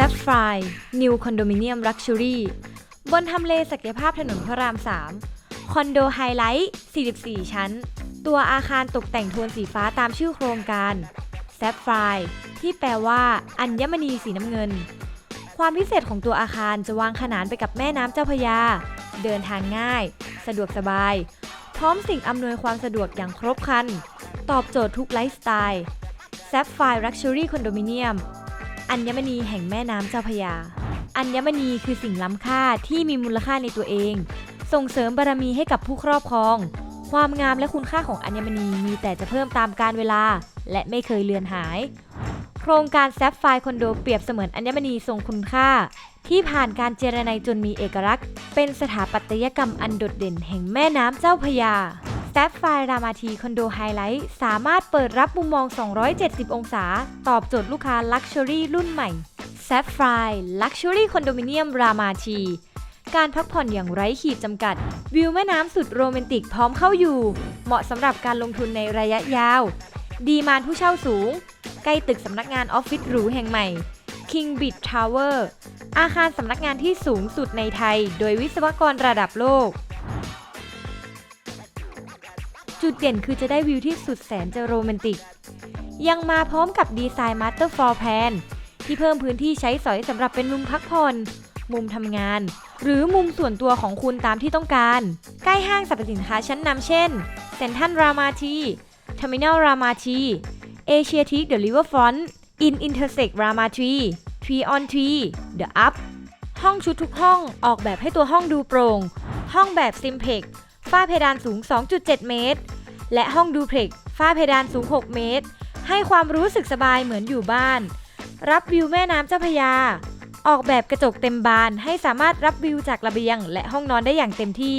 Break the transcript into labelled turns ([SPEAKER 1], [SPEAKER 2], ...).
[SPEAKER 1] Sapphire New Condominium Luxury บนทำเลศักยภาพถนนพระราม 3 คอนโดไฮไลท์ 44 ชั้น ตัวอาคารตกแต่งโทนสีฟ้าตามชื่อโครงการ Sapphire ที่แปลว่าอัญมณีสีน้ำเงิน ความพิเศษของตัวอาคารจะวางขนานไปกับแม่น้ำเจ้าพระยา เดินทางง่าย สะดวกสบาย พร้อมสิ่งอำนวยความสะดวกอย่างครบครัน ตอบโจทย์ทุกไลฟ์สไตล์ Sapphire Luxury Condominium อั อัญมณีแห่งแม่น้ำเจ้าพยา อัญมณีคือสิ่งล้ำค่าที่มีมูลค่าในตัวเอง ส่งเสริมบารมีให้กับผู้ครอบครอง ความงามและคุณค่าของอัญมณีมีแต่จะเพิ่มตามกาลเวลา และไม่เคยเลือนหาย โครงการแซฟไฟคอนโดเปรียบเสมือนอัญมณีทรงคุณค่า ที่ผ่านการเจรไนจนมีเอกลักษณ์ เป็นสถาปัตยกรรมอันโดดเด่นแห่งแม่น้ำเจ้าพยา แซฟไฟรามาทีคอนโดไฮไลท์สามารถเปิดรับมุมมอง 270 องศา ตอบโจทย์ลูกค้าลักชัวรี่รุ่นใหม่ Sapphire Luxury Condominium รามาทีการพักผ่อนอย่างไร้ขีดจำกัด วิวแม่น้ำสุดโรแมนติกพร้อมเข้าอยู่ เหมาะสำหรับการลงทุนในระยะยาว ดีมานผู้เช่าสูง ใกล้ตึกสำนักงานออฟฟิศหรูแห่งใหม่ King b i t Tower อาคารสำนักงานที่สูงสุดในไทย โดยวิศวกรระดับโลก จุดเด่นคือจะได้วิวที่สุดแสนจะโรแมนติก ยังมาพร้อมกับดีไซน์ Master Floor Plan ที่เพิ่มพื้นที่ใช้สอยสำหรับเป็นมุมพักผ่อน มุมทำงาน หรือมุมส่วนตัวของคุณตามที่ต้องการ ใกล้ห้างสรรพสินค้าชั้นนำเช่นเซ็นทรัลรามาทีเทอร์มินอลรามาทีเอเชียทีเดอะริเวอร์ฟอนต์อินอินเตอร์เซกรามาทีทรีออนทรีเดอะอัพห้องชุดทุกห้องออกแบบให้ตัวห้องดูโปร่ง ห้องแบบซิมเพกฝ้าเพดานสูง 2.7 เมตร และห้องดูเพล็กฝ้าเพดานสูง 6 เมตร ให้ความรู้สึกสบายเหมือนอยู่บ้าน รับวิวแม่น้ำเจ้าพระยา ออกแบบกระจกเต็มบานให้สามารถรับวิวจากระเบียง และห้องนอนได้อย่างเต็มที่